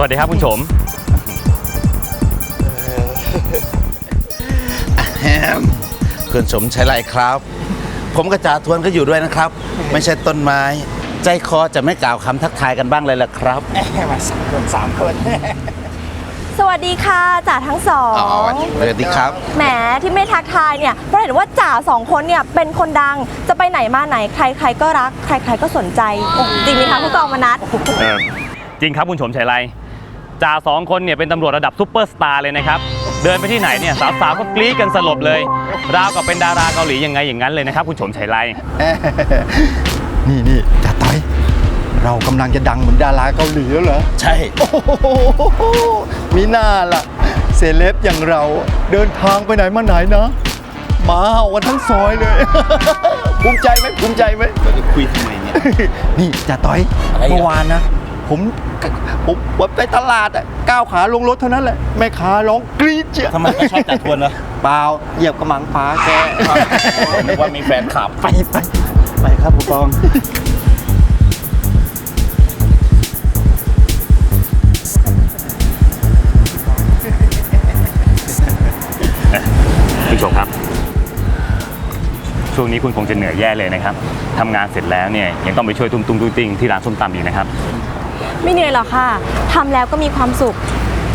วัสดีครับคุณชมแฮมคุณสมชัยไรครับ ผมกระจาทวนก็อยู่ด้วยนะครับ ไม่ใช่ต้นไม้ ใจคอจะไม่กล่าวคำทักทายกันบ้างเลยล่ะครับมาสามคนสามคน สวัสดีค่ะจ่าทั้งสองอ๋อสวัสดีครับ แหมที่ไม่ทักทายเนี่ยเพราะเห็นว่าจ่าสองคนเนี่ยเป็นคนดังจะไปไหนมาไหนใครๆก็รัก ใครๆก็สนใจโอ้จริงไหมคะผู้กองมนัสเออจริงครับคุณชมชัยไร จ่าสองคนเนี่ยเป็นตำรวจระดับซุปเปอร์สตาร์เลยนะครับ เดินไปที่ไหนเนี่ยสาวๆก็กรี๊ดกันสลบเลย ราวกับเป็นดาราเกาหลียังไงอย่างนั้นเลยนะครับ คุณชมชัยไรนี่นี่จ่าต้อย เรากำลังจะดังเหมือนดาราเกาหลีแล้วเหรอ ใช่ โอ้โหมีหน้าล่ะ เซเลบอย่างเราเดินทางไปไหนมาไหนนะหมาเห่ากันทั้งซอยเลย ภูมิใจไหมภูมิใจไหมเราจะคุยทำไมเนี่ย นี่จ่าต้อยอะไรอะเมื่อวานนะ ผมผมผมไปตลาดอะก้าวขาลงรถเท่านั้นแหละแม่ค้าร้องกรี๊ดเจียทำไมก็ชอบจ่าทวนเหรอเปล่าเหยียบกระมังฟ้าแกนึกว่ามีแฟนคลับไปไปไปครับผู้กองคุณชมครับ ช่วงนี้คุณคงจะเหนื่อยแย่เลยนะครับทำงานเสร็จแล้วเนี่ยยังต้องไปช่วยตุ้มตุ้มตุ้งติ้งที่ร้านส้มตำอีกนะครับ ไม่เหนื่อยหรอกค่ะทำแล้วก็มีความสุข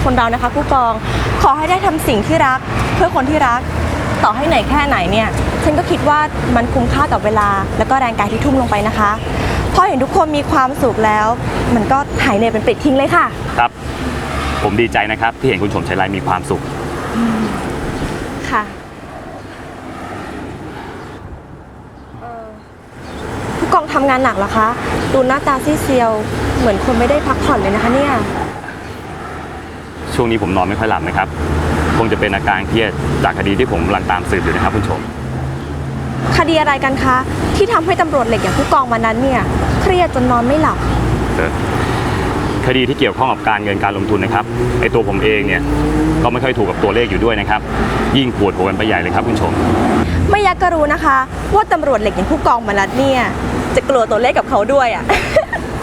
คนเรานะคะผู้กอง ขอให้ได้ทำสิ่งที่รัก เพื่อคนที่รัก ต่อให้เหนื่อยแค่ไหนเนี่ย ฉันก็คิดว่ามันคุ้มค่ากับเวลา แล้วก็แรงกายที่ทุ่มลงไปนะคะ พอเห็นทุกคนมีความสุขแล้ว มันก็หายเหนื่อยเป็นปลิดทิ้งเลยค่ะ ครับ ผมดีใจนะครับที่เห็นคุณชมชัยไรมีความสุข ค่ะเอ่อผู้กองทำงานหนักเหรอคะ ดูหน้าตาซีดเซียว เหมือนคนไม่ได้พักผ่อนเลยนะคะเนี่ย ช่วงนี้ผมนอนไม่ค่อยหลับนะครับ คงจะเป็นอาการเครียดจากคดีที่ผมกำลังตามสืบอยู่นะครับคุณชม คดีอะไรกันคะ ที่ทำให้ตำรวจเหล็กอย่างผู้กองมานั้นเนี่ย เครียดจนนอนไม่หลับเออคดีที่เกี่ยวข้องกับการเงินการลงทุนนะครับ ไอตัวผมเองเนี่ยก็ไม่ค่อยถูกกับตัวเลขอยู่ด้วยนะครับ ยิ่งปวดหัวกันไปใหญ่เลยครับคุณชม ไม่อยากก็รู้นะคะ ว่าตำรวจเหล็กอย่างผู้กองมานัดเนี่ย จะกลัวตัวเลขกับเขาด้วยอะ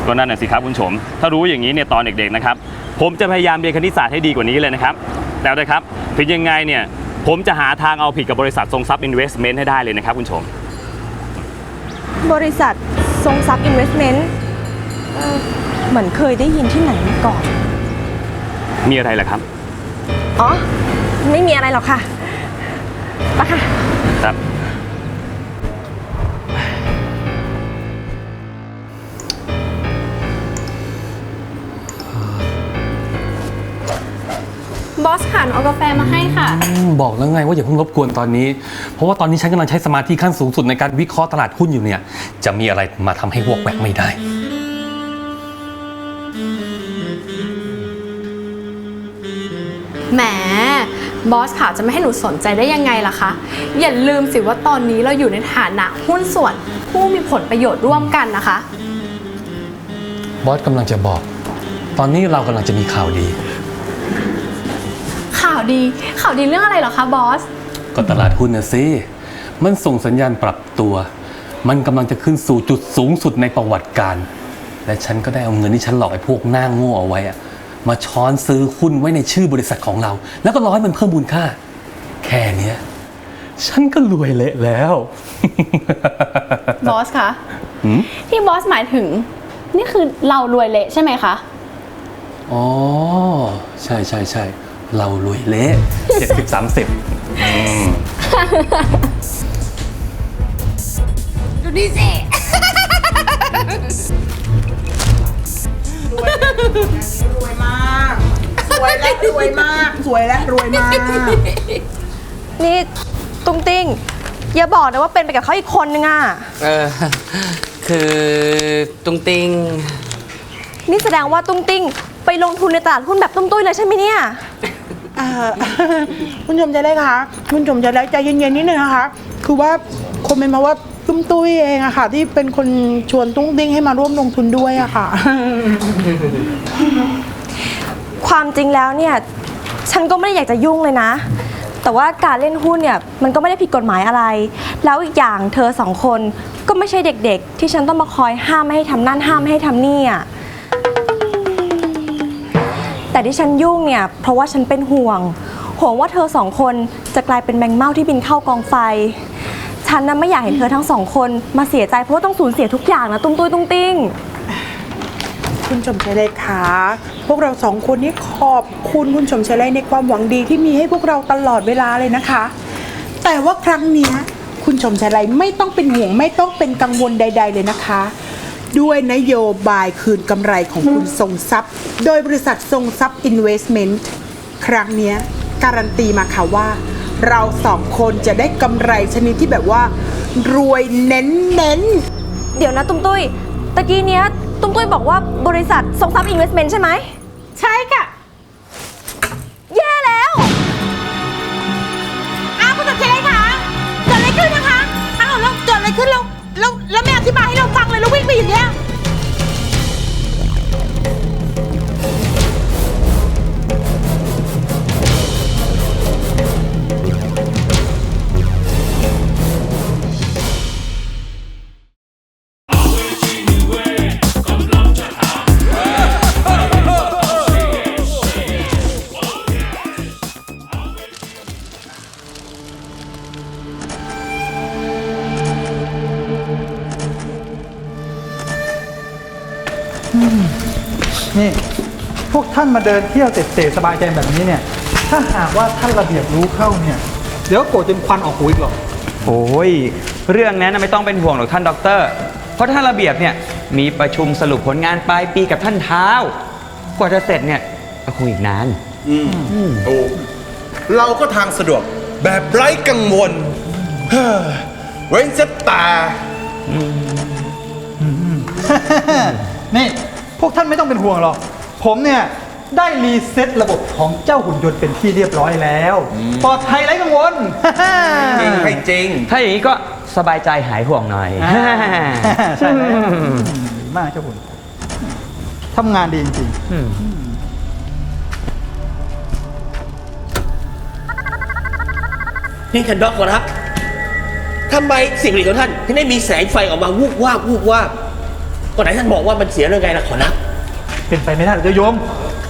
ก็นั่นน่ะสิครับคุณชมถ้ารู้อย่างนี้เนี่ยตอนเด็กๆนะครับ ผมจะพยายามเรียนคณิตศาสตร์ให้ดีกว่านี้เลยนะครับแต่เอาเถอะครับ ถึงยังไงเนี่ย ผมจะหาทางเอาผิดกับบริษัททรงทรัพย์อินเวสท์เมนต์ให้ได้เลยนะครับคุณชมบริษัททรงทรัพย์อินเวสท์เมนต์เหมือนเคยได้ยินที่ไหนมาก่อน มีอะไรล่ะครับ อ๋อ ไม่มีอะไรหรอกค่ะไปะค่ะ บบอสค่ะหนูเอากาแฟมาให้ค่ะ อืมบอกแล้วไงว่าอย่าเพิ่งรบกวนตอนนี้ เพราะว่าตอนนี้ฉันกำลังใช้สมาธิขั้นสูงสุดในการวิเคราะห์ตลาดหุ้นอยู่เนี่ย จะมีอะไรมาทำให้วอกแวกไม่ได้ แหม บอสค่ะจะไม่ให้หนูสนใจได้ยังไงล่ะคะ อย่าลืมสิว่าตอนนี้เราอยู่ในฐานะหุ้นส่วน ผู้มีผลประโยชน์ร่วมกันนะคะ บอสกำลังจะบอก ตอนนี้เรากำลังจะมีข่าวดีข่าวดี ข่าวดีเรื่องอะไรเหรอคะบอส ก็ตลาดหุ้นนะสิมันส่งสัญญาณปรับตัว มันกำลังจะขึ้นสู่จุดสูงสุดในประวัติการ และฉันก็ได้เอาเงินที่ฉันหลอกไอ้พวกหน้าโง่เอาไว้อะมาช้อนซื้อหุ้นไว้ในชื่อบริษัทของเรา แล้วก็รอให้มันเพิ่มมูลค่า แค่เนี้ยฉันก็รวยเละแล้ว บอสคะหืมที่บอสหมายถึง นี่คือเรารวยเละใช่ไหมคะ อ๋อ ใช่ใช่ใช่ เรารวยเละเจ็ดสิบสามสิบรวยมาก สวยและรวยมาก สวยและรวยมาก นี่ตุ้งติ้ง อย่าบอกนะว่าเป็นไปกับเขาอีกคนนึงอะ เออ คือตุงติงนี่แสดงว่าตุ้งติ้ง ไปลงทุนในตลาดหุ้นแบบตุ้มตุ้ยเลยใช่ไหมเนี่ย เอ่อ คุณชมใจได้คะคุณชมใจได้ใจเย็นๆนิดนึงนะคะ คือว่าคอมเมนมาว่าตุ้มตุ้ยเองอะค่ะ ที่เป็นคนชวนตุ้งติ้งให้มาร่วมลงทุนด้วยอะค่ะ ความจริงแล้วเนี่ยฉันก็ไม่ได้อยากจะยุ่งเลยนะ แต่ว่าการเล่นหุ้นเนี่ยมันก็ไม่ได้ผิดกฎหมายอะไร แล้วอีกอย่างเธอสองคนก็ไม่ใช่เด็กๆ ที่ฉันต้องมาคอยห้ามไม่ให้ทำนั่นห้ามไม่ให้ทำนี่อะ แต่ที่ฉันยุ่งเนี่ยเพราะว่าฉันเป็นห่วง ห่วงว่าเธอสองคนจะกลายเป็นแมงเม่าที่บินเข้ากองไฟ ฉันน่ะไม่อยากเห็นเธอทั้งสองคนมาเสียใจเพราะว่าต้องสูญเสียทุกอย่างนะตุ้มตุ้ยตุ้งติ้ง คุณชมชัยเลยคะพวกเราสองคนนี้ขอบคุณคุณชมชัยเลยในความหวังดีที่มีให้พวกเราตลอดเวลาเลยนะคะ แต่ว่าครั้งเนี้ยคุณชมชัยเลยไม่ต้องเป็นห่วงไม่ต้องเป็นกังวลใด ๆ เลยนะคะ ด้วยนโยบายคืนกำไรของคุณทรงทรัพย์ โดยบริษัททรงทรัพย์ Investment ครั้งเนี้ยการันตีมาค่ะว่า เราสองคนจะได้กำไรชนิดที่แบบว่า รวยเน้นๆเดี๋ยวนะตุ้มตุ้ยตะกี้เนี้ยตุ้มตุ้ยบอกว่าบริษัททรงทรัพย์อินเวสท์เมนต์ใช่ไหมใช่ค่ะ แย่แล้วอ้าวคุณตัดใจเลยค่ะเกิดอะไรขึ้นนะคะอ้าวแล้วเกิดอะไรขึ้นแล้ว แล้วแล้วไม่อธิบายให้เราฟังเลยแล้ววิ่งไปอย่างเงี้ย มาเดินเที่ยวเตะๆสบายใจแบบนี้เนี่ย ถ้าหากว่าท่านระเบียบรู้เข้าเนี่ย เดี๋ยวโกรธจนควันออกหูอีกหรอกโอ้ย เรื่องนั้นนะไม่ต้องเป็นห่วงหรอกท่านด็อกเตอร์ เพราะท่านระเบียบเนี่ยมีประชุมสรุปผลงานปลายปีกับท่านเท้า กว่าจะเสร็จเนี่ยก็คงอีกนานถูกเราก็ทางสะดวกแบบไร้กังวลเฮ้อเว้นเสียแต่นี่ พวกท่านไม่ต้องเป็นห่วงหรอก ผมเนี่ย ได้รีเซ็ตระบบของเจ้าหุ่นยนต์เป็นที่เรียบร้อยแล้ว ปลอดภัยไร้กังวล จริงให้จริง ถ้าอย่างนี้ก็สบายใจหายห่วงหน่อย อ่า ใช่แล้วดีมากเจ้าหุ่นทำงานดีจริงๆนี่ท่านด็อกขอรับทำไมสิ่งผลิตของท่านถึงได้มีแสงไฟออกมาวูบวาบวูบวาบก็ไหนท่านบอกว่ามันเสียเรื่องไงล่ะขอรับเป็นไปไม่ได้หรอกเจ้าโยม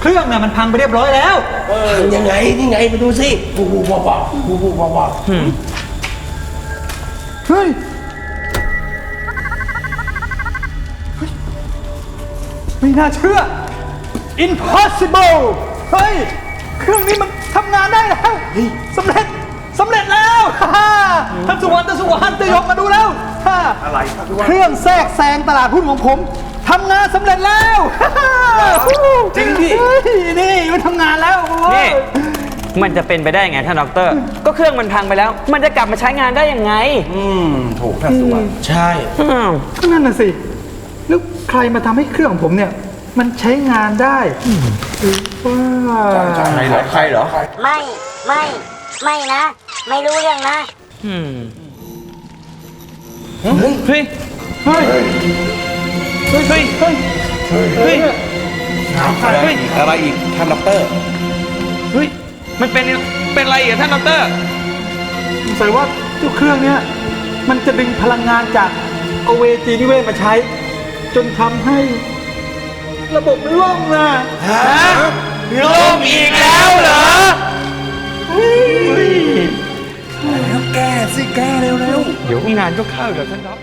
เครื่องน่ะมันพังไปเรียบร้อยแล้วพังยังไงนี่ไงไปดูสิบูบูบอบอบบูบูบอบอบเฮ้ย ไม่น่าเชื่อ impossible เฮ้ย เครื่องนี้มันทำงานได้แล้วสำเร็จสำเร็จแล้วฮ่าท่านสุวรรณท่านสุวรรณจะยกมาดูแล้วอะไร เครื่องแทรกแซงตลาดหุ้นของผม ทำงานสำเร็จแล้วฮ่าฮ่าจริงดิ เฮ้ยนี่มันทำงานแล้วนี่ มันจะเป็นไปได้ยังไงท่านด็อกเตอร์ ก็เครื่องมันพังไปแล้ว มันจะกลับมาใช้งานได้ยังไงอืมถูกท่านสุวรรณใช่อ้าวก็นั่นน่ะสิ แล้วใครมาทำให้เครื่องของผมเนี่ย มันใช้งานได้หรือว่าใครเหรอใครเหรอ ไม่ไม่ ไม่นะ ไม่รู้เรื่องนะ อืมเฮ้ย เฮ้ย เฮ้ยเฮ้ยเฮ้ยเฮ้ยเฮ้ยอะไรอีกอะไรอีกท่านด็อกเตอร์เฮ้ยมันเป็นเป็นอะไรอะท่านด็อกเตอร์สงสัยว่าเจ้าเครื่องเนี้ยมันจะดึงพลังงานจากเอาเวจีนิเวศมาใช้ จนทำให้ระบบล่มนะล่มอีกแล้วเหรอแก้สิแก้เร็วเดี๋ยวงานก็เข้าเดี๋ยวท่านด็อก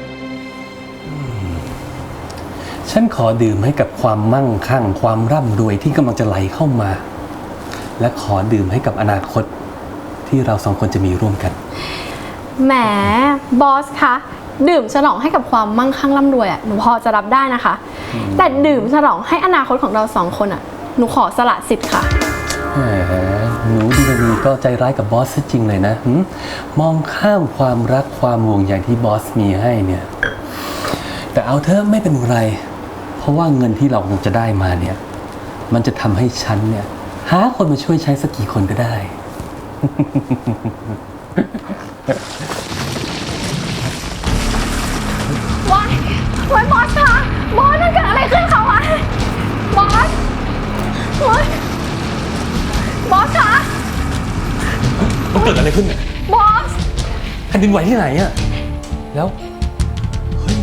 ฉันขอดื่มให้กับความมั่งคั่ง ความร่ำรวยที่กำลังจะไหลเข้ามา และขอดื่มให้กับอนาคตที่เราสองคนจะมีร่วมกัน แหมบอสคะดื่มฉลองให้กับความมั่งคั่งร่ำรวยอะหนูพอจะรับได้นะคะ แต่ดื่มฉลองให้อนาคตของเราสองคนอะหนูขอสละสิทธิ์ค่ะแหมหนูดีนีก็ใจร้ายกับบอสซะจริงเลยนะหึมองข้ามความรักความห่วงใยที่บอสมีให้เนี่ย แต่เอาเถอะไม่เป็นไรเพ ราะว่าเงินที่เราคงจะได้มาเนี่ย มันจะทำให้ฉันเนี่ย หาคนมาช่วยใช้สักกี่คนก็ได้ว้ายว้ายบอสคะบอสมันเกิดอะไรขึ้นคะวะบอสว้ายบอสคะมันเกิดอะไรขึ้นเนี่ยบอสแผ่นดินไหวที่ไหนอะแล้ว เฮ้ย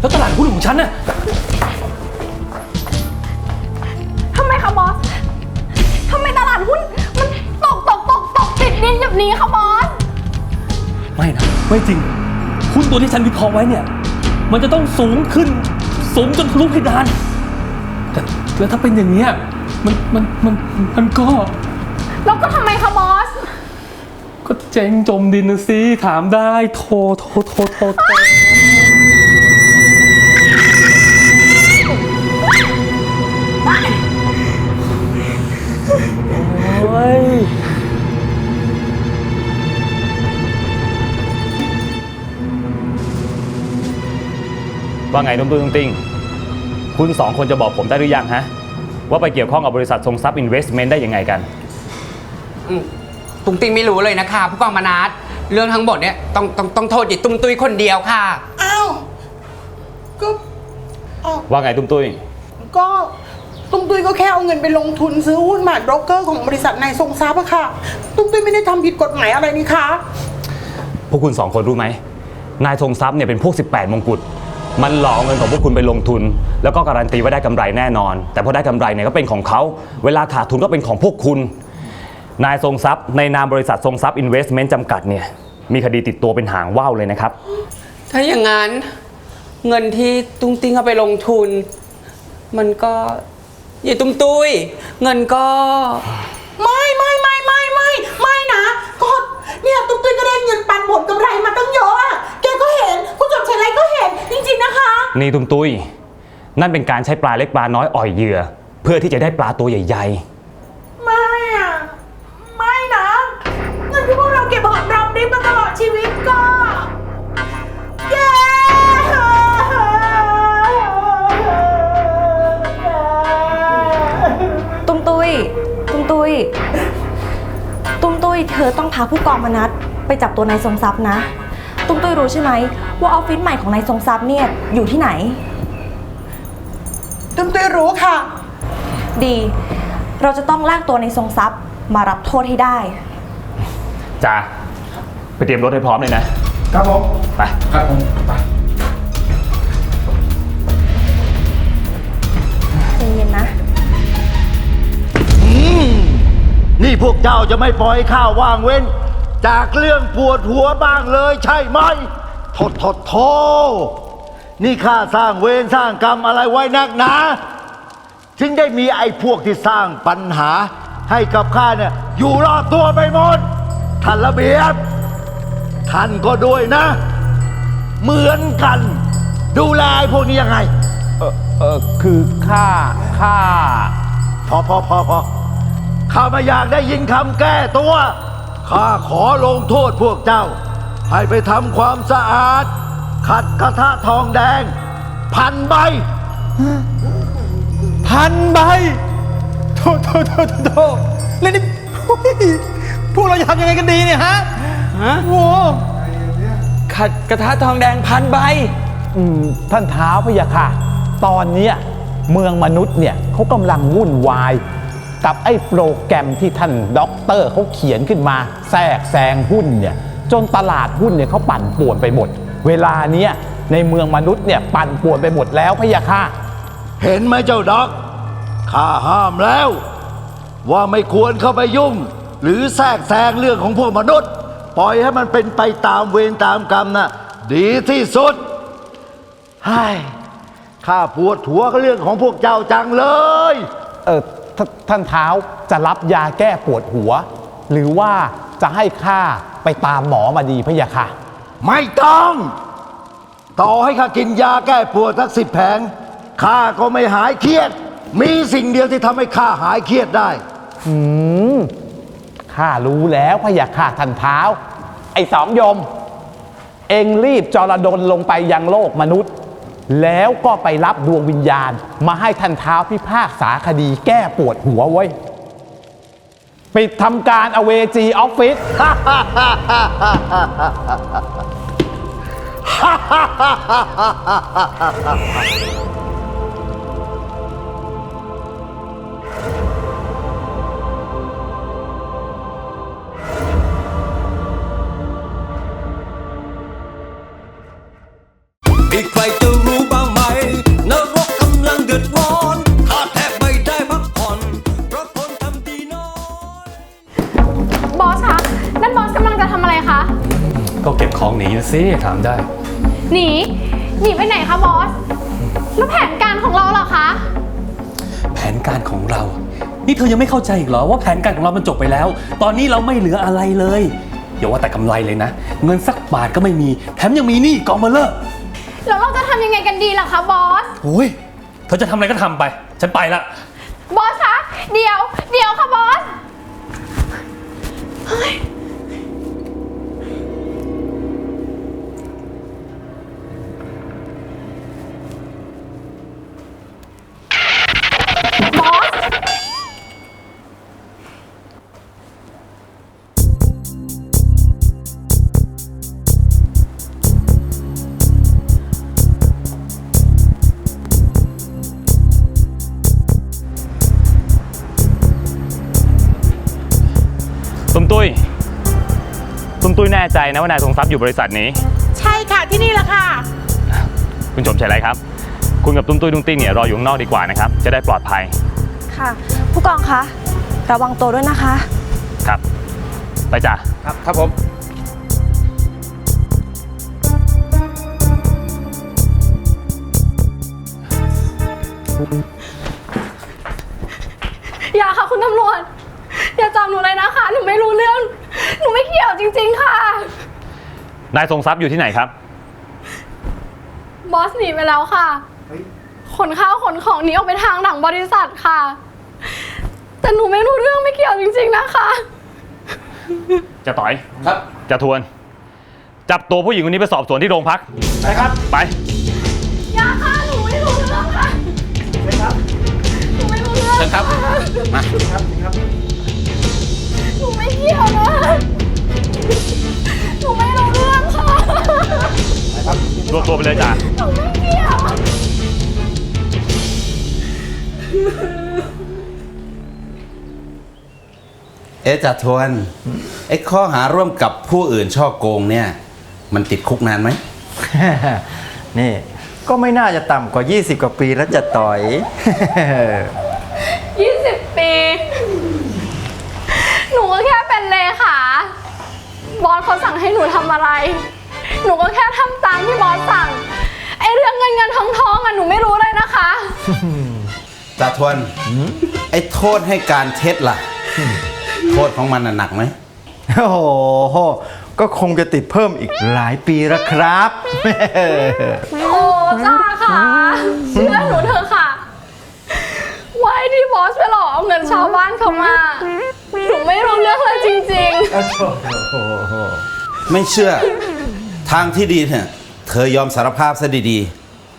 แล้วตลาดหุ้นของฉันน่ะ คะบอสทำไมตลาดหุ้นมันตกตกตกตกติดดินแบบนี้คะบอส ไม่นะ ไม่จริง หุ้นตัวที่ฉันวิเคราะห์ไว้เนี่ย มันจะต้องสูงขึ้น สูงจนทะลุเพดาน แต่แล้วถ้าเป็นอย่างเนี้ยมันมันมันมันก็ แล้วก็ทำไมคะบอส ก็เจ๊งจมดินนะสิถามได้โทรโทรโทรโทรโทร ว่าไงตุ้มตุ้มติ้งคุณสองคนจะบอกผมได้หรือยังฮะ ว่าไปเกี่ยวข้องกับบริษัททรงทรัพย์อินเวสท์เมนต์ได้ยังไงกันตุ้งติ้งไม่รู้เลยนะคะผู้กองมานัดเรื่องทั้งหมดเนี่ยต้องต้องต้องโทษจิตตุ้มตุ้ยคนเดียวค่ะ อ้าว ก็อ้าวว่าไงตุ้มตุ้ยก็ ตุ้มตุ้ยก็แค่เอาเงินไปลงทุนซื้อหุ้นผ่านโบรกเกอร์ของบริษัทนายทรงทรัพย์อะค่ะ ตุ้มตุ้ยไม่ได้ทำผิดกฎหมายอะไรนี่คะ พวกคุณสองคนรู้ไหม นายทรงทรัพย์เนี่ยเป็นพวก 18 มงกุฎ มันหลอกเอาเงินของพวกคุณไปลงทุน แล้วก็การันตีว่าได้กำไรแน่นอน แต่พอได้กำไรเนี่ยก็เป็นของเขา เวลาขาดทุนก็เป็นของพวกคุณ นายทรงทรัพย์ ในนามบริษัททรงทรัพย์อินเวสท์เมนต์จำกัดเนี่ย มีคดีติดตัวเป็นหางว่าวเลยนะครับ ถ้าอย่างนั้น เงินที่ตุ้งติ้งเอาไปลงทุน มันก็อ ย่าตุ้มตุ้ยเงินก็ ไม่ไม่ไม่ไม่ไม่ไม่นะก็เนี่ยตุ้มตุ้ยก็ได้เงินปันผลกำไรมาตั้งเยอะอะแกก็เห็นคุณจอมชัยไรก็เห็นจริงๆนะคะ นี่ตุ้มตุ้ย นั่นเป็นการใช้ปลาเล็กปลาน้อยอ่อยเหยื่อ เพื่อที่จะได้ปลาตัวใหญ่ ๆ ย ตุ้มตุ้ยเธอต้องพาผู้กองมนัดไปจับตัวนายทรงทรัพย์นะ ตุ้มตุ้ยรู้ใช่ไหมว่าออฟฟิศใหม่ของนายทรงทรัพย์เนี่ยอยู่ที่ไหน ตุ้มตุ้ยรู้ค่ะ ดี เราจะต้องลากตัวนายทรงทรัพย์มารับโทษให้ได้ จ้าไปเตรียมรถให้พร้อมเลยนะ ครับผม ไป ครับผม ไป นี่พวกเจ้าจะไม่ปล่อยข้าวว่างเว้น จากเรื่องปวดหัวบ้างเลยใช่ไหมโทษโทษโทษนี่ข้าสร้างเวรสร้างกรรมอะไรไว้นักหนาจึงได้มีไอ้พวกที่สร้างปัญหา ให้กับข้าเนี่ยอยู่รอบตัวไปหมดท่านระเบียบ ท่านก็ด้วยนะ เหมือนกัน ดูแลไอ้พวกนี้ยังไง เออเออคือข้าข้า พอพอพอพอ ข้าไม่อยากได้ยินคำแก้ตัว ข้าขอลงโทษพวกเจ้า ให้ไปทำความสะอาด ขัดกระทะทองแดง พันใบ พันใบโทโทโทโทโทแล้วนี่โอ้ยพวกเราจะทำยังไงกันดีเนี่ยฮะฮะโอ้โหขัดกระทะทองแดงพันใบ อืมท่านเท้าพะยะค่ะ ตอนเนี้ยเมืองมนุษย์เนี่ยเขากำลังวุ่นวาย กับไอ้โปรแกรมที่ท่านด็อกเตอร์เขาเขียนขึ้นมาแทรกแซงหุ้นเนี่ยจนตลาดหุ้นเนี่ยเขาปั่นป่วนไปหมด เวลาเนี้ยในเมืองมนุษย์เนี่ยปั่นป่วนไปหมดแล้วพะยะค่ะ เห็นไหมเจ้าด็อกข้าห้ามแล้ว ว่าไม่ควรเข้าไปยุ่ง หรือแทรกแซงเรื่องของพวกมนุษย์ ปล่อยให้มันเป็นไปตามเวรตามกรรมนะดีที่สุดไฮ้ข้าปวดหัวกับเรื่องของพวกเจ้าจังเลย เออ ทท่านเท้าจะรับยาแก้ปวดหัว หรือว่าจะให้ข้าไปตามหมอมาดีพะยะค่ะ ไม่ต้อง ต่อให้ข้ากินยาแก้ปวดสักสิบแผงข้าก็ไม่หายเครียด มีสิ่งเดียวที่ทำให้ข้าหายเครียดได้ อืมข้ารู้แล้วพะยะค่ะท่านเท้า ไอ้สองยม เองรีบจรดนลงไปยังโลกมนุษย์ แล้วก็ไปรับดวงวิญญาณ มาให้ท่านเท้าพิพากษาคดีแก้ปวดหัวไว้ปิดทำการอเวจีออฟฟิศมีใคร หนีนะสิถามได้ หนีหนีไปไหนคะบอส แล้วแผนการของเราล่ะคะ แผนการของเรา นี่เธอยังไม่เข้าใจอีกเหรอว่าแผนการของเรามันจบไปแล้ว ตอนนี้เราไม่เหลืออะไรเลยอย่าว่าแต่กำไรเลยนะ เงินสักบาทก็ไม่มีแถมยังมีหนี้กองเบลเลอร์แล้วเราจะทำยังไงกันดีล่ะคะบอส โอ้ยเธอจะทำอะไรก็ทำไป ฉันไปละ บอสคะ เดี๋ยว เดี๋ยวค่ะบอส บอส ตุ้มตุ้ย ตุ้มตุ้ยแน่ใจนะว่านายทรงทรัพย์อยู่บริษัทนี้ ใช่ค่ะที่นี่แหละค่ะ คุณชมชัยไรครับ คุณกับตุ้มตุ้ยตุ้งติ้งเนี่ยรออยู่ข้างนอกดีกว่านะครับ จะได้ปลอดภัย ค่ะ ผู้กองคะ ระวังตัวด้วยนะคะ ครับ ไปจ้ะ ครับ ครับผม อย่าค่ะคุณตำรวจ อย่าจับหนูเลยนะคะ หนูไม่รู้เรื่อง หนูไม่เกี่ยวจริง ๆ ค่ะ นายทรงทรัพย์อยู่ที่ไหนครับ บอสหนีไปแล้วค่ะ ขนข้าวขนของหนีออกไปทางหลังบริษัทค่ะ แต่หนูไม่รู้เรื่องไม่เกี่ยวจริง ๆนะคะ จะต่อย ครับ จะทวน จับตัวผู้หญิงคนนี้ไปสอบสวนที่โรงพักใช่ครับ ไป อย่าค่ะหนูไม่รู้เรื่องค่ะใช่ครับหนูไม่รู้เรื่องเชิญครับมาหนูไม่เกี่ยวนะหนูไม่รู้เรื่องค่ะ รวบตัวไปเลยจ้ะหนูไม่เกี่ยว เอ๊ะจ่าทวนไอ้ข้อหาร่วมกับผู้อื่นช่อโกงเนี่ย มันติดคุกนานไหม นี่ก็ไม่น่าจะต่ำกว่า 20 กว่าปีแล้วจะต่อย20ปี หนูก็แค่เป็นเลขาบอสเขาสั่งให้หนูทำอะไร หนูก็แค่ทำตามที่บอสสั่ง ไอเรื่องเงินเงินทองทองอะหนูไม่รู้เลยนะคะ จ่าทวนไอ้โทษให้การเท็จล่ะ โทษของมันน่ะหนักไหมโอ้โห ก็คงจะติดเพิ่มอีกหลายปีแล้วครับ โอ้จ้าค่ะ เชื่อหนูเถอะค่ะ ไว้ที่บอสไปหลอกเอาเงินชาวบ้านเขามา หนูไม่รู้เรื่องเลยจริง ไม่เชื่อ ทางที่ดีเนี่ยเธอยอมสารภาพซะดี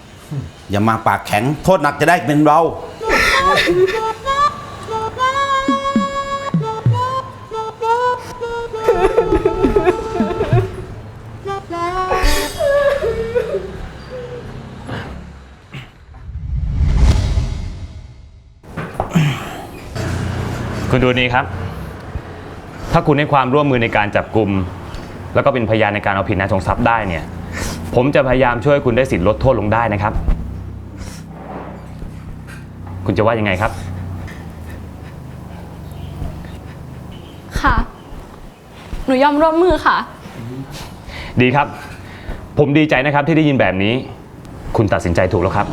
ๆ อย่ามาปากแข็ง โทษหนักจะได้เป็นเบา คุณดูนี้ครับ ถ้าคุณให้ความร่วมมือในการจับกลุ่มแล้วก็เป็นพยานในการเอาผิดนายทรงทรัพย์ได้เนี่ย ผมจะพยายามช่วยคุณได้สิทธิ์ลดโทษลงได้นะครับ คุณจะว่ายังไงครับๆค่ะ หนูยอมร่วมมือค่ะ ดีครับ ผมดีใจนะครับที่ได้ยินแบบนี้ คุณตัดสินใจถูกแล้วครับ